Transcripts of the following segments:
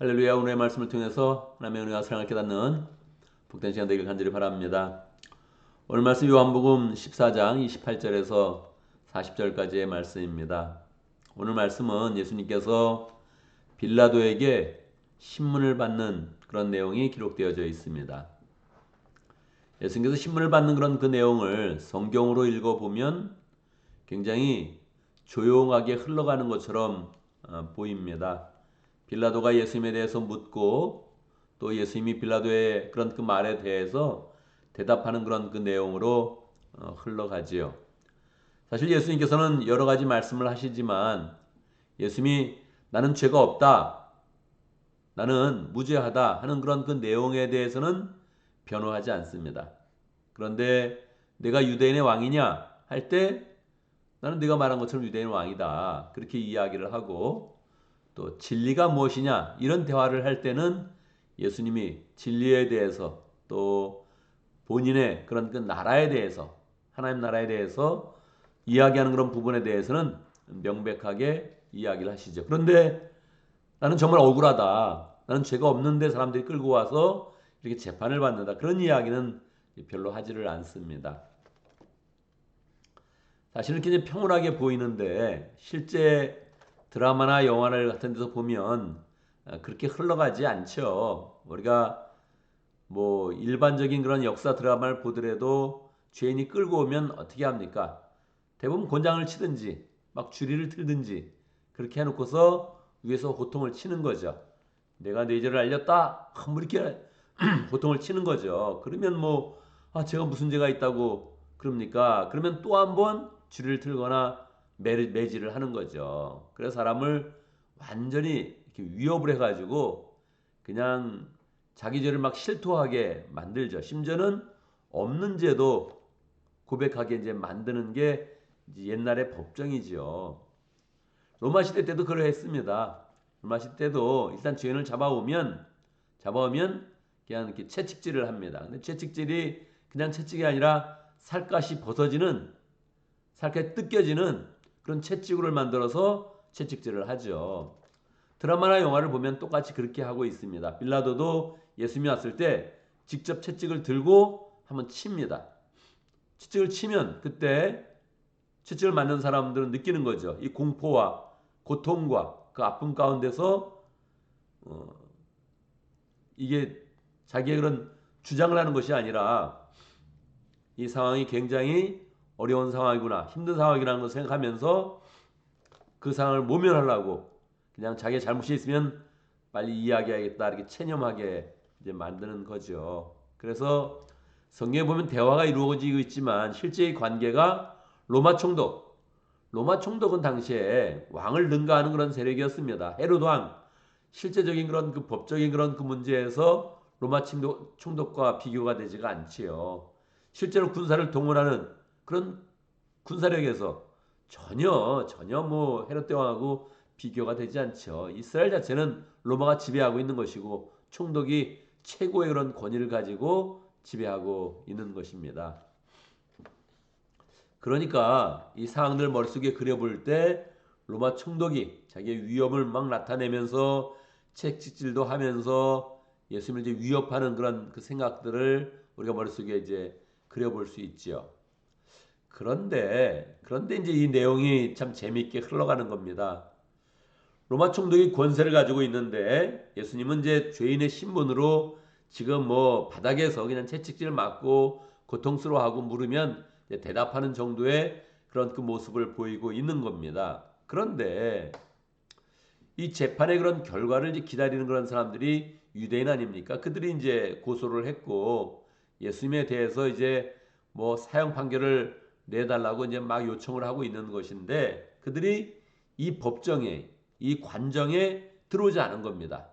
할렐루야 오늘의 말씀을 통해서 하나님의 은혜와 사랑을 깨닫는 복된 시간 되길 간절히 바랍니다. 오늘 말씀 요한복음 14장 28절에서 40절까지의 말씀입니다. 오늘 말씀은 예수님께서 빌라도에게 신문을 받는 그런 내용이 기록되어져 있습니다. 예수님께서 신문을 받는 그런 그 내용을 성경으로 읽어보면 굉장히 조용하게 흘러가는 것처럼 어, 보입니다. 빌라도가 예수님에 대해서 묻고 또 예수님이 빌라도의 그런 그 말에 대해서 대답하는 그런 그 내용으로 어, 흘러가지요. 사실 예수님께서는 여러 가지 말씀을 하시지만 예수님이 나는 죄가 없다. 나는 무죄하다 하는 그런 그 내용에 대해서는 변호하지 않습니다. 그런데 내가 유대인의 왕이냐 할 때 나는 네가 말한 것처럼 유대인 왕이다. 그렇게 이야기를 하고 또 진리가 무엇이냐 이런 대화를 할 때는 예수님이 진리에 대해서 또 본인의 그런 그 나라에 대해서 하나님 나라에 대해서 이야기하는 그런 부분에 대해서는 명백하게 이야기를 하시죠. 그런데 나는 정말 억울하다. 나는 죄가 없는데 사람들이 끌고 와서 이렇게 재판을 받는다. 그런 이야기는 별로 하지를 않습니다. 사실은 굉장히 평온하게 보이는데 실제 드라마나 영화를 같은 데서 보면 아, 그렇게 흘러가지 않죠. 우리가 뭐 일반적인 그런 역사 드라마를 보더라도 죄인이 끌고 오면 어떻게 합니까? 대부분 곤장을 치든지 막 주리를 틀든지 그렇게 해놓고서 위에서 호통을 치는 거죠. 내가 내 죄를 알렸다. 뭐 이렇게 호통을 치는 거죠. 그러면 뭐 아, 제가 무슨 죄가 있다고 그럽니까? 그러면 또 한번 주리를 틀거나 매 질을 하는 거죠. 그래서 사람을 완전히 이렇게 위협을 해가지고 그냥 자기 죄를 막 실토하게 만들죠. 심지어는 없는 죄도 고백하게 이제 만드는 게 옛날의 법정이지요. 로마 시대 때도 그러했습니다. 로마 시대 때도 일단 죄인을 잡아오면 잡아오면 그냥 이렇게 채찍질을 합니다. 근데 채찍질이 그냥 채찍이 아니라 살갗이 벗어지는 살갗이 뜯겨지는 그런 채찍으로 만들어서 채찍질을 하죠. 드라마나 영화를 보면 똑같이 그렇게 하고 있습니다. 빌라도도 예수님이 왔을 때 직접 채찍을 들고 한번 칩니다. 채찍을 치면 그때 채찍을 맞는 사람들은 느끼는 거죠. 이 공포와 고통과 그 아픔 가운데서 어, 이게 자기의 그런 주장을 하는 것이 아니라 이 상황이 굉장히 어려운 상황이구나, 힘든 상황이라는 걸 생각하면서 그 상황을 모면하려고 그냥 자기의 잘못이 있으면 빨리 이야기하겠다 이렇게 체념하게 이제 만드는 거죠. 그래서 성경에 보면 대화가 이루어지고 있지만 실제의 관계가 로마 총독, 로마 총독은 당시에 왕을 능가하는 그런 세력이었습니다. 헤로드 왕, 실제적인 그런 그 법적인 그런 그 문제에서 로마 총독, 총독과 비교가 되지가 않지요. 실제로 군사를 동원하는 그런 군사력에서 전혀 전혀 뭐 헤롯 대왕하고 비교가 되지 않죠. 이스라엘 자체는 로마가 지배하고 있는 것이고 총독이 최고의 그런 권위를 가지고 지배하고 있는 것입니다. 그러니까 이 상황들 머릿속에 그려볼 때 로마 총독이 자기의 위협을 막 나타내면서 책찍질도 하면서 예수님을 이제 위협하는 그런 그 생각들을 우리가 머릿속에 이제 그려볼 수 있지요. 그런데 그런데 이제 이 내용이 참 재미있게 흘러가는 겁니다. 로마 총독이 권세를 가지고 있는데 예수님은 이제 죄인의 신분으로 지금 뭐 바닥에서 그냥 채찍질 맞고 고통스러워하고 물으면 대답하는 정도의 그런 그 모습을 보이고 있는 겁니다. 그런데 이 재판의 그런 결과를 이제 기다리는 그런 사람들이 유대인 아닙니까? 그들이 이제 고소를 했고 예수님에 대해서 이제 뭐 사형 판결을 내달라고 이제 막 요청을 하고 있는 것인데 그들이 이 법정에 이 관정에 들어오지 않은 겁니다.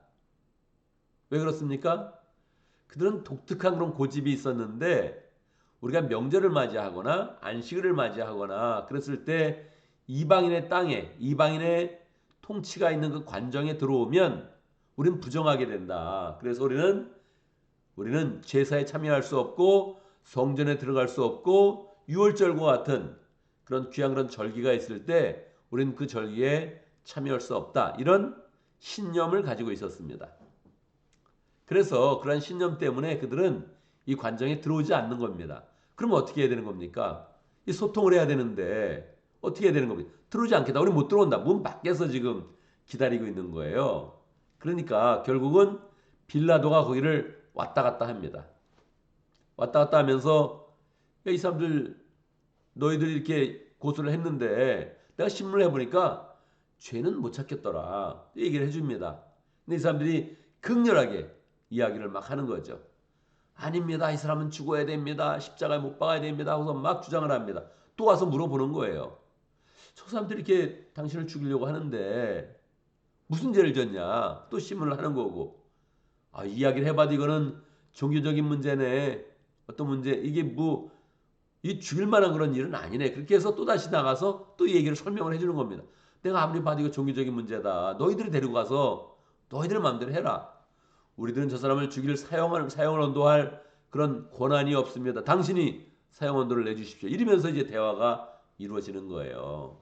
왜 그렇습니까? 그들은 독특한 그런 고집이 있었는데 우리가 명절을 맞이하거나 안식일을 맞이하거나 그랬을 때 이방인의 땅에 이방인의 통치가 있는 그 관정에 들어오면 우리는 부정하게 된다. 그래서 우리는 우리는 제사에 참여할 수 없고 성전에 들어갈 수 없고 유월절과 같은 그런 귀한 그런 절기가 있을 때 우리는 그 절기에 참여할 수 없다. 이런 신념을 가지고 있었습니다. 그래서 그러한 신념 때문에 그들은 이 관정에 들어오지 않는 겁니다. 그러면 어떻게 해야 되는 겁니까? 이 소통을 해야 되는데 어떻게 해야 되는 겁니까? 들어오지 않겠다. 우리 못 들어온다. 문 밖에서 지금 기다리고 있는 거예요. 그러니까 결국은 빌라도가 거기를 왔다 갔다 합니다. 왔다 갔다 하면서 야, 이 사람들 너희들이 이렇게 고소를 했는데 내가 신문을 해보니까 죄는 못 찾겠더라. 얘기를 해줍니다. 근데 이 사람들이 극렬하게 이야기를 막 하는 거죠. 아닙니다. 이 사람은 죽어야 됩니다. 십자가에 못 박아야 됩니다. 하고서 막 주장을 합니다. 또 와서 물어보는 거예요. 저 사람들이 이렇게 당신을 죽이려고 하는데 무슨 죄를 졌냐? 또 신문을 하는 거고. 아, 이야기를 해봐도 이거는 종교적인 문제네. 어떤 문제? 이게 뭐, 이 죽일 만한 그런 일은 아니네. 그렇게 해서 또 다시 나가서 또 얘기를 설명을 해주는 겁니다. 내가 아무리 봐도 이거 종교적인 문제다. 너희들이 데리고 가서 너희들 마음대로 해라. 우리들은 저 사람을 죽일 사형을 사형을 언도할 그런 권한이 없습니다. 당신이 사형 언도를 내주십시오. 이러면서 이제 대화가 이루어지는 거예요.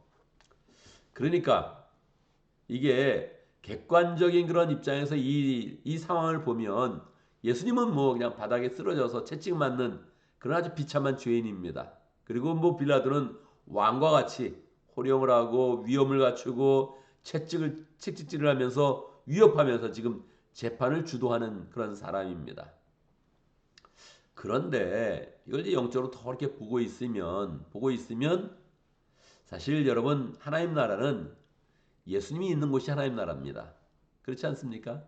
그러니까 이게 객관적인 그런 입장에서 이, 이 상황을 보면 예수님은 뭐 그냥 바닥에 쓰러져서 채찍 맞는 그런 아주 비참한 죄인입니다. 그리고 뭐 빌라도는 왕과 같이 호령을 하고 위험을 갖추고 채찍을 채찍질을 하면서 위협하면서 지금 재판을 주도하는 그런 사람입니다. 그런데 이걸 이제 영적으로 더 이렇게 보고 있으면 보고 있으면 사실 여러분 하나님 나라는 예수님이 있는 곳이 하나님 나라입니다. 그렇지 않습니까?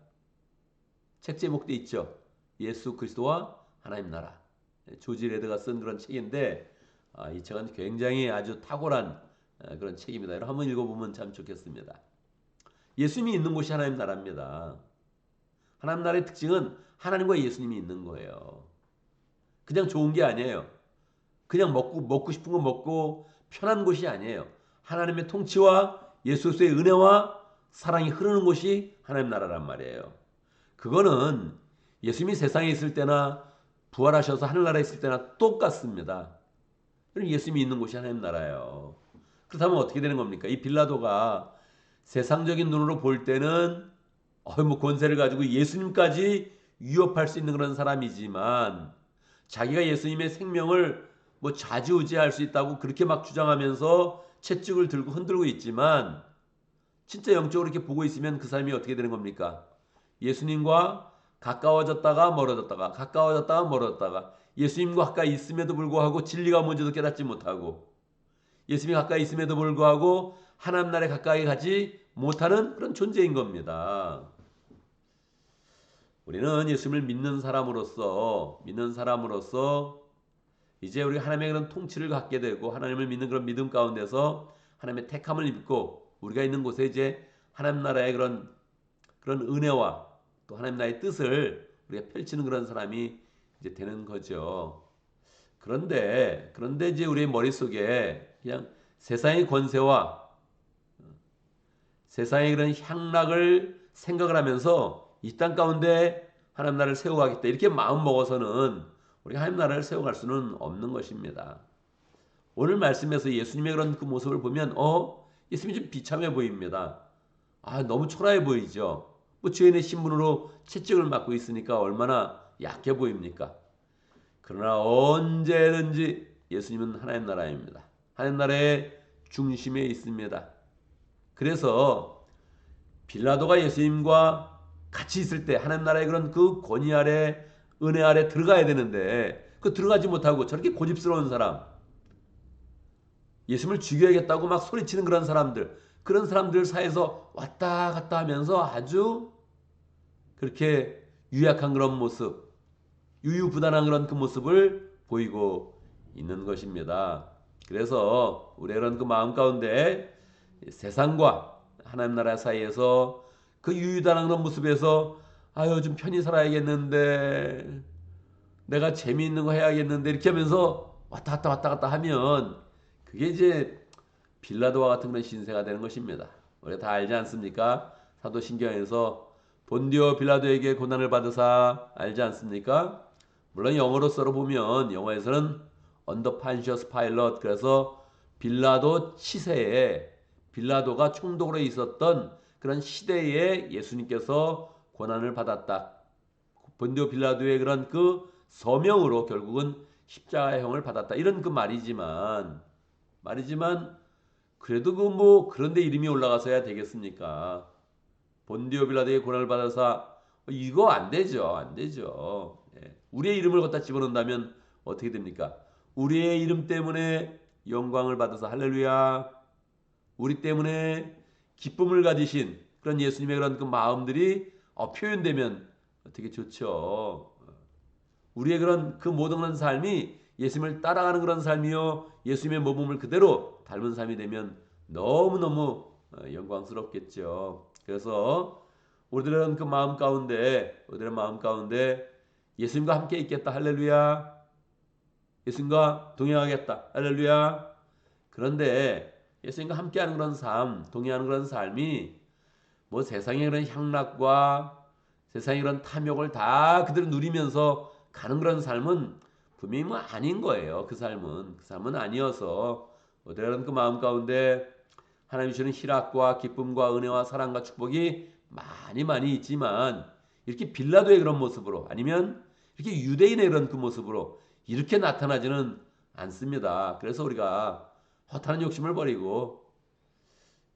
책 제목도 있죠. 예수 그리스도와 하나님 나라. 조지 레드가 쓴 그런 책인데 아, 이 책은 굉장히 아주 탁월한 아, 그런 책입니다. 여러분 한번 읽어보면 참 좋겠습니다. 예수님이 있는 곳이 하나님 나라입니다. 하나님 나라의 특징은 하나님과 예수님이 있는 거예요. 그냥 좋은 게 아니에요. 그냥 먹고 먹고 싶은 거 먹고 편한 곳이 아니에요. 하나님의 통치와 예수의 은혜와 사랑이 흐르는 곳이 하나님 나라란 말이에요. 그거는 예수님이 세상에 있을 때나 부활하셔서 하늘나라에 있을 때나 똑같습니다. 그럼 예수님이 있는 곳이 하나님 나라예요. 그렇다면 어떻게 되는 겁니까? 이 빌라도가 세상적인 눈으로 볼 때는 어, 뭐 권세를 가지고 예수님까지 위협할 수 있는 그런 사람이지만 자기가 예수님의 생명을 뭐 좌지우지할 수 있다고 그렇게 막 주장하면서 채찍을 들고 흔들고 있지만 진짜 영적으로 이렇게 보고 있으면 그 사람이 어떻게 되는 겁니까? 예수님과 가까워졌다가 멀어졌다가 가까워졌다가 멀어졌다가 예수님과 가까이 있음에도 불구하고 진리가 뭔지도 깨닫지 못하고 예수님이 가까이 있음에도 불구하고 하나님 나라에 가까이 가지 못하는 그런 존재인 겁니다. 우리는 예수님을 믿는 사람으로서 믿는 사람으로서 이제 우리 하나님의 그런 통치를 갖게 되고 하나님을 믿는 그런 믿음 가운데서 하나님의 택함을 입고 우리가 있는 곳에 이제 하나님 나라의 그런 그런 은혜와 또 하나님 나라의 뜻을 우리가 펼치는 그런 사람이 이제 되는 거죠. 그런데 그런데 이제 우리 머릿속에 그냥 세상의 권세와 세상의 그런 향락을 생각을 하면서 이 땅 가운데 하나님 나라를 세워가겠다 이렇게 마음 먹어서는 우리가 하나님 나라를 세워갈 수는 없는 것입니다. 오늘 말씀에서 예수님의 그런 그 모습을 보면 어 예수님이 좀 비참해 보입니다. 아 너무 초라해 보이죠. 뭐 죄인의 신분으로 채찍을 맞고 있으니까 얼마나 약해 보입니까? 그러나 언제든지 예수님은 하나님 나라입니다. 하나님 나라의 중심에 있습니다. 그래서 빌라도가 예수님과 같이 있을 때 하나님 나라의 그런 그 권위 아래 은혜 아래 들어가야 되는데 그 들어가지 못하고 저렇게 고집스러운 사람 예수님을 죽여야겠다고 막 소리치는 그런 사람들 그런 사람들 사이에서 왔다 갔다 하면서 아주 그렇게 유약한 그런 모습 유유부단한 그런 그 모습을 보이고 있는 것입니다. 그래서 우리의 그런 그 마음 가운데 세상과 하나님 나라 사이에서 그 유유단한 그런 모습에서 아유 좀 편히 살아야겠는데 내가 재미있는 거 해야겠는데 이렇게 하면서 왔다 갔다 왔다 갔다 하면 그게 이제 빌라도와 같은 그런 신세가 되는 것입니다. 우리가 다 알지 않습니까? 사도신경에서 본디오 빌라도에게 고난을 받으사 알지 않습니까? 물론 영어로서로 보면 영어에서는 언더 판시어스 파일럿 그래서 빌라도 치세에 빌라도가 총독으로 있었던 그 그런 시대에 예수님께서 고난을 받았다. 본디오 빌라도의 그런 그 서명으로 결국은 십자가형을 받았다. 이런 그 말이지만 말이지만 그래도 그 뭐 그런데 이름이 올라가서야 되겠습니까? 본디오 빌라도의 고난을 받아서 이거 안 되죠. 안 되죠. 예. 우리의 이름을 갖다 집어넣는다면 어떻게 됩니까? 우리의 이름 때문에 영광을 받아서 할렐루야. 우리 때문에 기쁨을 가지신 그런 예수님의 그런 그 마음들이 어, 표현되면 어떻게 좋죠. 우리의 그런 그 모든 그런 삶이 예수님을 따라가는 그런 삶이요. 예수님의 모범을 그대로 닮은 삶이 되면 너무너무 어, 영광스럽겠죠. 그래서 우리들은 그 마음 가운데 우리들의 마음 가운데 예수님과 함께 있겠다. 할렐루야. 예수님과 동행하겠다. 할렐루야. 그런데 예수님과 함께하는 그런 삶, 동행하는 그런 삶이 뭐 세상의 그런 향락과 세상의 그런 탐욕을 다 그대로 누리면서 가는 그런 삶은 분명히 뭐 아닌 거예요. 그 삶은 그 삶은 아니어서 어디라는 그 마음 가운데 하나님 주시는 희락과 기쁨과 은혜와 사랑과 축복이 많이 많이 있지만 이렇게 빌라도의 그런 모습으로 아니면 이렇게 유대인의 그런 그 모습으로 이렇게 나타나지는 않습니다. 그래서 우리가 허탄한 욕심을 버리고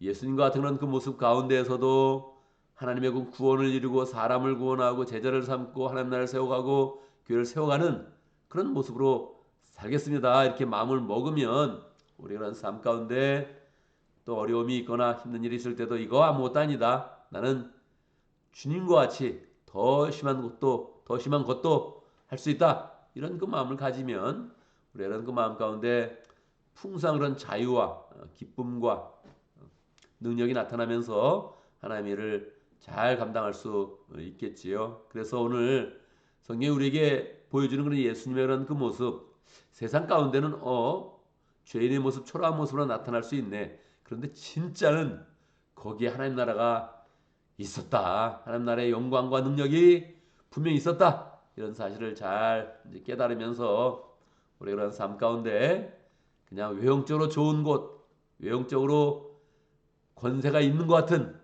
예수님과 같은 그런 그 모습 가운데에서도 하나님의 그 구원을 이루고 사람을 구원하고 제자를 삼고 하나님 나라를 세워가고 교회를 세워가는 그런 모습으로 살겠습니다. 이렇게 마음을 먹으면 우리가 그런 삶 가운데 또 어려움이 있거나 힘든 일이 있을 때도 이거 아무것도 아니다. 나는 주님과 같이 더 심한 것도 더 심한 것도 할 수 있다. 이런 그 마음을 가지면 우리 이런 그 마음 가운데 풍성한 그런 자유와 어, 기쁨과 어, 능력이 나타나면서 하나님의 일을 잘 감당할 수 있겠지요. 그래서 오늘 성경이 우리에게 보여주는 그런 예수님의 그런 그 모습 세상 가운데는 어 죄인의 모습 초라한 모습으로 나타날 수 있네. 그런데 진짜는 거기에 하나님 나라가 있었다. 하나님 나라의 영광과 능력이 분명히 있었다. 이런 사실을 잘 깨달으면서 우리 그런 삶 가운데 그냥 외형적으로 좋은 곳, 외형적으로 권세가 있는 것 같은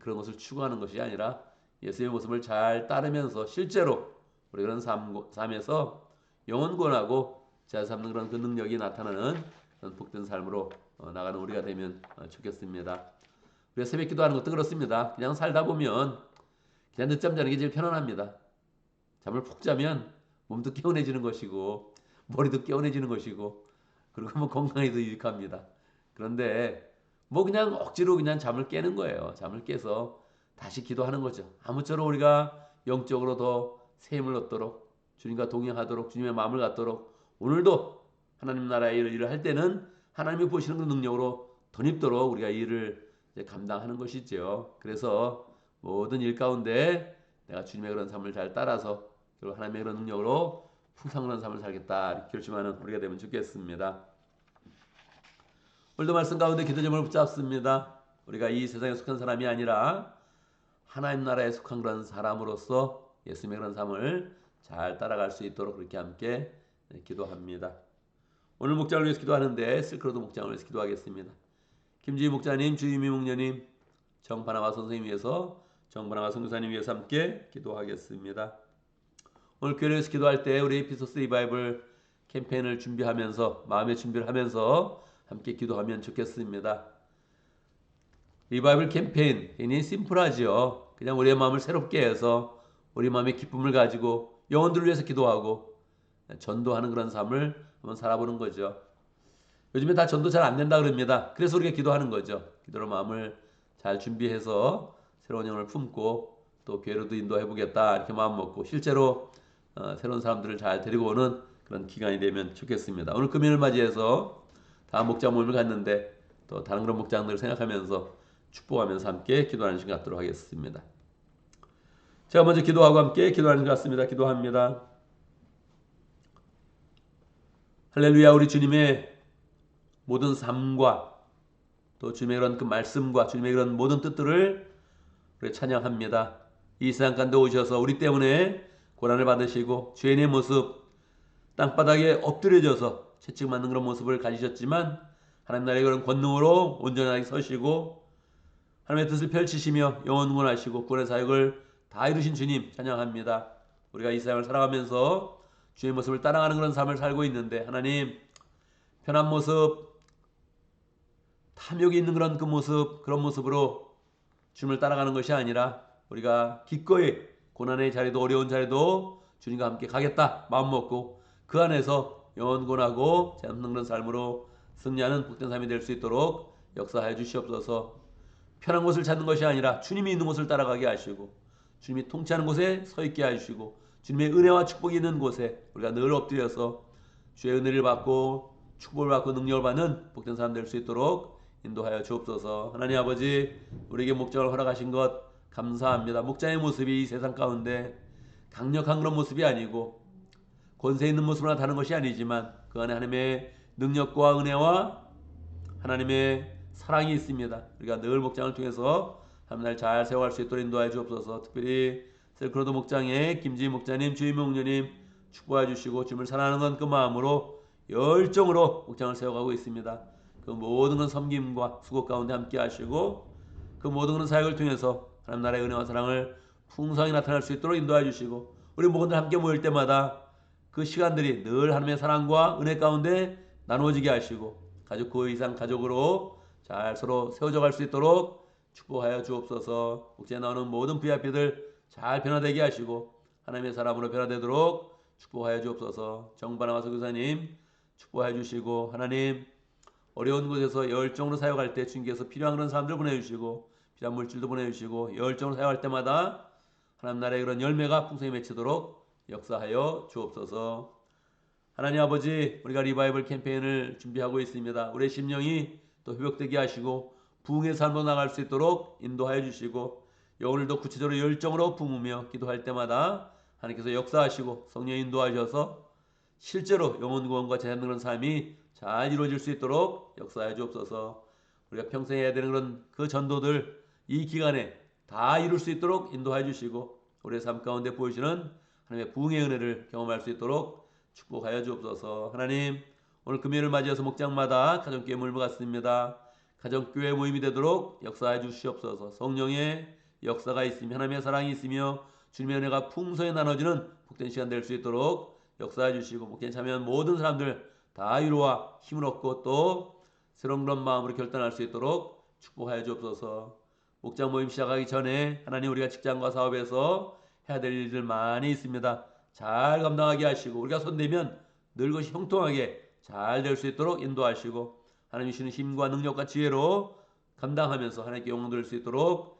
그런 것을 추구하는 것이 아니라 예수의 모습을 잘 따르면서 실제로 우리 그런 삶, 삶에서 영원 권하고 자 삼는 그런 그 능력이 나타나는 그런 복된 삶으로 어, 나가는 우리가 되면 어, 좋겠습니다. 우리가 새벽 기도하는 것도 그렇습니다. 그냥 살다 보면 그냥 늦잠 자는 게 제일 편안합니다. 잠을 푹 자면 몸도 개운해지는 것이고 머리도 개운해지는 것이고 그리고 뭐 건강에도 유익합니다. 그런데 뭐 그냥 억지로 그냥 잠을 깨는 거예요. 잠을 깨서 다시 기도하는 거죠. 아무쪼록 우리가 영적으로 더 세임을 얻도록 주님과 동행하도록 주님의 마음을 갖도록 오늘도 하나님 나라의 일을 할 때는 하나님이 보시는 그 능력으로 덧입도록 우리가 일을 감당하는 것이죠. 그래서 모든 일 가운데 내가 주님의 그런 삶을 잘 따라서 그리고 하나님의 그런 능력으로 풍성한 삶을 살겠다 결심하는 우리가 되면 좋겠습니다. 오늘도 말씀 가운데 기도점을 붙잡습니다. 우리가 이 세상에 속한 사람이 아니라 하나님 나라에 속한 그런 사람으로서 예수님의 그런 삶을 잘 따라갈 수 있도록 그렇게 함께 기도합니다. 오늘 목장을 위해서 기도하는데 실크로도 목장을 위해서 기도하겠습니다. 김지희 목자님, 주임미 목녀님, 정바나와 선생님 위해서 정바나와 선교사님 위해서 함께 기도하겠습니다. 오늘 교회에서 기도할 때 우리 에피소스 리바이블 캠페인을 준비하면서 마음의 준비를 하면서 함께 기도하면 좋겠습니다. 리바이블 캠페인 굉장히 심플하지요. 그냥 우리의 마음을 새롭게 해서 우리 마음의 기쁨을 가지고 영혼들을 위해서 기도하고 전도하는 그런 삶을 한번 살아보는 거죠. 요즘에 다 전도 잘 안 된다 그럽니다. 그래서 우리가 기도하는 거죠. 기도로 마음을 잘 준비해서 새로운 영을 품고 또 교회로도 인도해 보겠다 이렇게 마음 먹고 실제로 어, 새로운 사람들을 잘 데리고 오는 그런 기간이 되면 좋겠습니다. 오늘 금요일 맞이해서 다음 목장 모임을 갔는데 또 다른 그런 목장들을 생각하면서 축복하면서 함께 기도하는 시간 갖도록 하겠습니다. 제가 먼저 기도하고 함께 기도하는 것 같습니다. 기도합니다. 할렐루야 우리 주님의 모든 삶과 또 주님의 그런 그 말씀과 주님의 그런 모든 뜻들을 우리 찬양합니다. 이 세상 가운데 오셔서 우리 때문에 고난을 받으시고 죄인의 모습 땅바닥에 엎드려져서 채찍맞는 그런 모습을 가지셨지만 하나님 나라의 그런 권능으로 온전하게 서시고 하나님의 뜻을 펼치시며 영원 구원하시고 구원의 사역을 다 이루신 주님 찬양합니다. 우리가 이 세상을 살아가면서 주의 모습을 따라가는 그런 삶을 살고 있는데 하나님 편한 모습 탐욕이 있는 그런 그 모습 그런 모습으로 주님을 따라가는 것이 아니라 우리가 기꺼이 고난의 자리도 어려운 자리도 주님과 함께 가겠다 마음 먹고 그 안에서 영원곤하고 잡는 그런 삶으로 승리하는 복된 삶이 될 수 있도록 역사하여 주시옵소서. 편한 곳을 찾는 것이 아니라 주님이 있는 곳을 따라가게 하시고 주님이 통치하는 곳에 서 있게 하시고 주님의 은혜와 축복이 있는 곳에 우리가 늘 엎드려서 주의 은혜를 받고 축복을 받고 능력을 받는 복된 사람 될 수 있도록 인도하여 주옵소서. 하나님 아버지 우리에게 목장을 허락하신 것 감사합니다. 목장의 모습이 이 세상 가운데 강력한 그런 모습이 아니고 권세 있는 모습으로 나타나는 것이 아니지만 그 안에 하나님의 능력과 은혜와 하나님의 사랑이 있습니다. 우리가 늘 목장을 통해서 하나님 날잘 세워갈 수 있도록 인도하여 주옵소서. 특별히 셀크로도 목장의 김지희 목자님, 주임 목녀님 축복해 주시고 주님을 사랑하는 건 그 마음으로 열정으로 목장을 세워가고 있습니다. 그 모든 건 섬김과 수고 가운데 함께 하시고 그 모든 건 사역을 통해서 하나님 나라의 은혜와 사랑을 풍성히 나타날 수 있도록 인도해 주시고 우리 모두들 함께 모일 때마다 그 시간들이 늘 하나님의 사랑과 은혜 가운데 나누어지게 하시고 가족 그 이상 가족으로 잘 서로 세워져 갈 수 있도록 축복하여 주옵소서. 국제에 나오는 모든 VIP들 잘 변화되게 하시고 하나님의 사람으로 변화되도록 축복하여 주옵소서. 정바나와 서교사님 축복하여 주시고 하나님 어려운 곳에서 열정으로 사역할 때 주님께서 필요한 그런 사람들 보내주시고 필요한 물질도 보내주시고 열정으로 사역할 때마다 하나님 나라의 그런 열매가 풍성히 맺히도록 역사하여 주옵소서. 하나님 아버지 우리가 리바이벌 캠페인을 준비하고 있습니다. 우리의 심령이 또 회복되게 하시고 부흥의 삶으로 나갈 수 있도록 인도하여 주시고 오늘도 구체적으로 열정으로 부으며 기도할 때마다 하나님께서 역사하시고 성령 인도하셔서 실제로 영혼 구원과 제한 그런 삶이 잘 이루어질 수 있도록 역사해 주옵소서. 우리가 평생 해야 되는 그런 그 전도들 이 기간에 다 이룰 수 있도록 인도해 주시고 우리의 삶 가운데 보이시는 하나님의 부흥의 은혜를 경험할 수 있도록 축복하여 주옵소서. 하나님 오늘 금요일을 맞이해서 목장마다 가정교회 모임을 갖습니다. 가정교회 모임이 되도록 역사해 주시옵소서. 성령의 역사가 있으며 하나님의 사랑이 있으며 주님의 은혜가 풍성히 나눠지는 복된 시간 될 수 있도록 역사해 주시고 참여한 모든 사람들 다 위로와 힘을 얻고 또 새로운 그런 마음으로 결단할 수 있도록 축복하여 주옵소서. 목장 모임 시작하기 전에 하나님 우리가 직장과 사업에서 해야 될 일들 많이 있습니다. 잘 감당하게 하시고 우리가 손대면 늘 것이 형통하게 잘 될 수 있도록 인도하시고 하나님 주시는 힘과 능력과 지혜로 감당하면서 하나님께 영광 돌릴 수 있도록